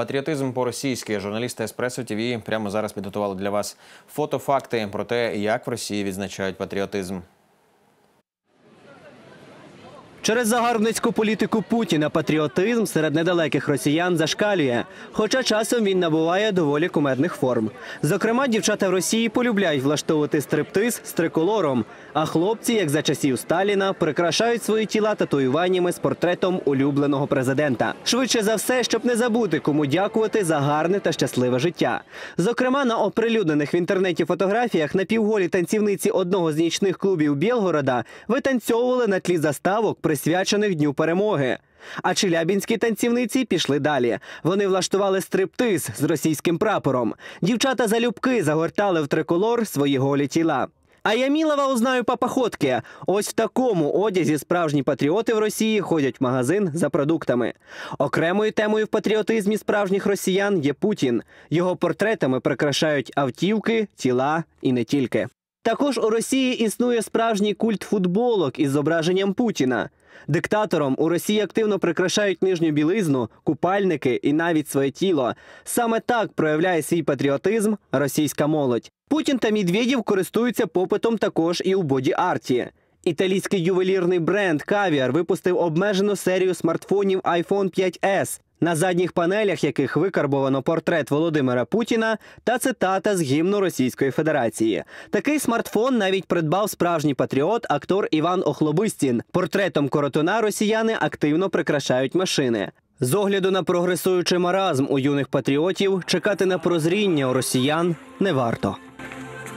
Патріотизм по-російськи. Журналісти Еспресо ТВ прямо зараз підготували для вас фотофакти про те, як в Росії відзначають патріотизм. Через загарбницьку політику Путіна патріотизм серед недалеких росіян зашкалює, хоча часом він набуває доволі кумедних форм. Зокрема, дівчата в Росії полюбляють влаштовувати стриптиз з триколором, а хлопці, як за часів Сталіна, прикрашають свої тіла татуюваннями з портретом улюбленого президента. Швидше за все, щоб не забути, кому дякувати за гарне та щасливе життя. Зокрема, на оприлюднених в інтернеті фотографіях напівголі танцівниці одного з нічних клубів Білгорода витанцьовували на тлі заставок, присвячених Дню перемоги. А челябінські танцівниці пішли далі. Вони влаштували стриптиз з російським прапором. Дівчата залюбки загортали в триколор свої голі тіла. А Ямілова узнаю по. Ось в такому одязі справжні патріоти в Росії ходять в магазин за продуктами. Окремою темою в патріотизмі справжніх росіян є Путін. Його портретами прикрашають автівки, тіла і не тільки. Також у Росії існує справжній культ футболок із зображенням Путіна. Диктатором у Росії активно прикрашають нижню білизну, купальники і навіть своє тіло. Саме так проявляє свій патріотизм російська молодь. Путін та Медведєв користуються попитом також і у боді-арті. Італійський ювелірний бренд Caviar випустив обмежену серію смартфонів iPhone 5S, на задніх панелях яких викарбовано портрет Володимира Путіна та цитата з гімну Російської Федерації. Такий смартфон навіть придбав справжній патріот, актор Іван Охлобистін. Портретом коротуна росіяни активно прикрашають машини. З огляду на прогресуючий маразм у юних патріотів чекати на прозріння у росіян не варто.